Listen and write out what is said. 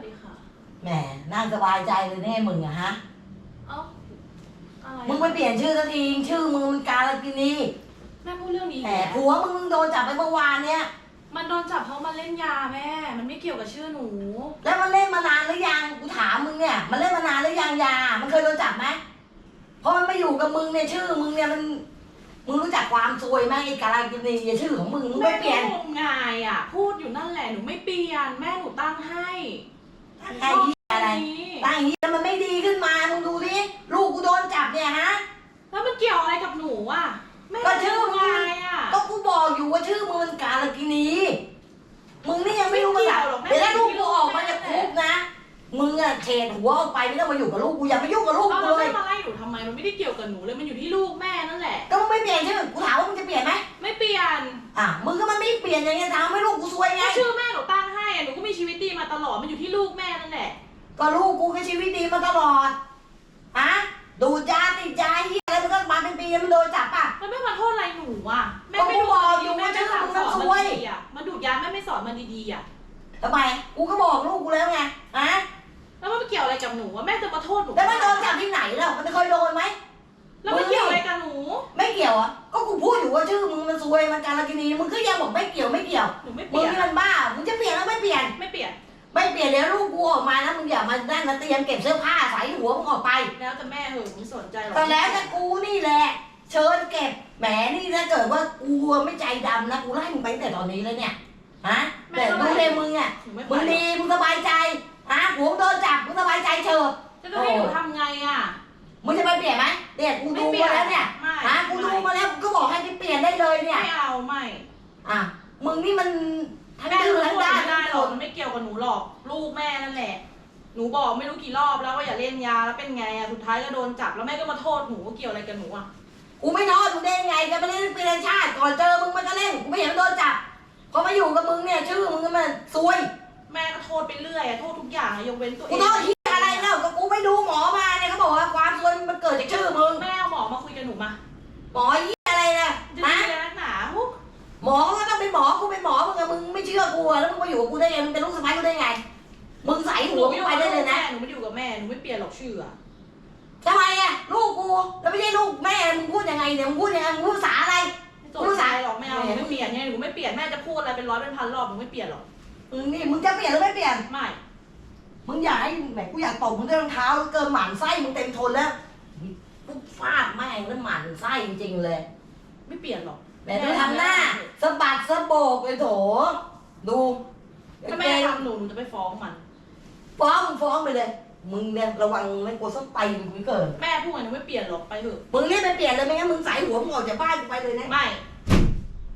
วัสดีค่ะ แหมนั่งสบายใจเลยแน่มึงอะฮะ เอ้าอะไรมึงไปเปลี่ยนชื่อสักทีชื่อมึงมันกาลกินีแม่พูดเรื่องนี้แหมผัวมึงโดนจับไปเมื่อวานเนี้ยมันโดนจับเพราะมันเล่นยาแม่ มันไม่เกี่ยวกับชื่อหนู แล้วมันเล่นมานานหรือยังกูถามมึงเนี่ย มันเล่นมานานหรือยังยา มันเคยโดนจับไหมเพราะมันไม่อยู่กับมึงเนี่ยชื่อมึงเนี่ยมัน มึงรู้จักความซวยไหมไอ้กาลกินีเนี่ยชื่อของมึงมึงแม่ไม่เปลี่ยนก็งมงายอะ พูดอยู่นั่นแหละหนูไม่เปลี่ยน แม่หนูตั้งให้ ไอ้ที่อะไรตั้งอย่างนี้แล้วมันไม่ดีขึ้นมา มึงดูดิ ลูกกูโดนจับเนี่ยฮะ แล้วมันเกี่ยวอะไรกับหนูอะแม่ก็ชื่อมึงงายอะ ก็กูบอกอยู่ว่าชื่อมึงมันกาลกินี มึงนี่ยังไม่รู้ภาษาไม่เกี่ยวหรอกแม่ เดี๋ยวถ้าลูกกูออกมาจากคุกนะ มึงอะเฉดหัวออกไปไม่ต้องมาอยู่กับลูกกูอย่ามายุ่งกับลูกเอากูแล้วเลแม่ย มาไล่หนูทำไม มันไม่ได้เกี่ยวกับหนูเลย มันอยู่ที่ลูกแม่นั่นแหละ ก็มึงไม่เปลี่ยนชื่อ กูถามว่ามึงจะเปลี่ยนไหมไม่เปลี่ยน อะ มึงก็มันไม่เปลี่ยนอย่างเงี้ยทำให้ลูกกูซวยไง ก็ชื่อแม่ ก็ลูกกูก็ชีวิตดีมาตลอดฮะดูดยาติดยาเฮียอะไรมันก็มาเป็นปีแล้วมันโดนจับป่ะแล้วแม่มาโทษอะไรหนูอะแม่ก็ไม่กูดูบอกอยู่แม่ว่าไม่ชื่อสั่งมึงสน่ะอนซมันวยดีๆอะมาดูดยาแม่ไม่สอนมันดีๆอะทำไมกูก็บอกลูกกูแล้วไงฮะแล้วมันไปเกี่ยวอะไรกับหนูว่าแม่จะมาโทษหนูแล้วมันโดนจับที่ไหนล่ะมันเคยโดนไหมแล้วมันเกี่ยวอะไรกับหนู ไม่เกี่ยวอะก็กูพูดอยู่ว่าชื่อมึงมันซวยมันการกินีมึงก็ยังบอกไม่เกี่ยวไม่เกี่ยวหนูไม่เปมึงลี่ยนนี่มันบ้ามึงจะเปลี่ยนแล้วไม่เปลี่ยน ไม่เปลี่ยน ไม่เป ลี่ยนเดี๋ยวลูกกูออกมานะมึงอย่ามานั่นนะเตรียมเก็บเสื้อผ้าใส่หัวมึงออกไปแล้วแต่แม่เหอะหนูไม่สนใจหรอกก็แล้วแต่กูนี่แหละ เชิญเก็บแหมนี่ถ้าเกิดว่ากูไม่ใจดำนะกูไล่มึงไปตั้งแต่ตอนนี้แล้วเนี่ยฮะแต่ดูเลยมึงอะหนูไม่ไปมึงดีมึงสบายใจฮะหัวมึงโดนจับมึงสบายใจเฉิบจะจะให้หนูทำไงอะมึงจะไปเปลี่ยนไหมเนี่ยกูดูมาแล้วเนี่ยไม่ฮะกูดูมาแล้วกูก็บอกให้ไปเปลี่ยนได้เลยเนี่ยไม่เอาไม่อะมึงนี่มันทั้งแม่ดื้รู้อทั้งว่าด้าน ยวกับหนูหรอกลูกแม่นั่นแหละ หนูบอกไม่รู้กี่รอบแล้วว่าอย่าเล่นยาแล้วเป็นไงอะสุดท้ายก็โดนจับแล้วแม่ก็มาโทษหนูว่าเกี่ยวอะไรกับหนูอะกูไม่นอนมึงได้ยังไงจะมาเล่นปีนชาติ ก่อนเจอมึงมันก็เล่นกูไม่เห็นมันโดนจับพอมาอยู่กับมึงเนี่ยชื่อมึงก็มันซวยแม่ก็โทษไปเรื่อยอะโทษทุกอย่างอะยกเว้นตัวเอกูงโทษที่อะไรแล้วก็กูไปดูหมอมาเนี่ยเขาบอกว่าความซวยมันเกิดจากชื่อมึงแม่เอาหมอมาคุยกับหนูมาหมอยี่อะไรนะจะฮะมีอะไรนักหนาฮุกหมอก็ต้องเป็นหมอกูเป็นหมอ ชื่อกูอะแล้วมึงมาอยู่กับกูได้ไงมึงเป็นลูกสะใภ้กูได้ไงมึงใส่หหันูวไม่กูอยู่ไปกับได้เลยนะแม่หนูไม่ได้อยู่กับแม่หนูไม่เปลี่ยนหรอกชื่ออะทำไมอะลูกกูแล้วไม่ใช่ลูกแม่มึงพูดยังไงเนี่ยมึงพูดยังไงมึงพูดภาษาอะไรไม่สนใจหรอกไม่เอาหนูไม่เปลี่ยนไงหนูไม่เปลี่ยนแม่จะพูดอะไรเป็นร้อยเป็นพันรอบหนูไม่เปลี่ยนหรอกมึงนี่มึงจะเปลี่ยนหรือไม่เปลี่ยนไม่มึงอยากให้แหมกูอยากตบมึงด้วยรองเท้าเกินหมันไส้มึงเต็มทนแล้วกูฟาดแม่งแล้วหมันไส้จริงๆเลย ไม่เปลี่ยนหรอกแหมดูทำหน้าสะบัดสะโบกเลยโถ ดูถ้าแม่ทำหนูหนูจะไปฟ้องมัน ฟ้องมึงฟ้องไปเลย มึงเนี่ยระวังไม่กลัวส้นตีนกูเกินแม่พูดไงหนูไม่เปลี่ยนหรอกไปเถอะมึงรีบไปเปลี่ยนเลยไม่งั้นมึงใส่หัวมึงออกจากบ้านกูไปเลยนะ ไม่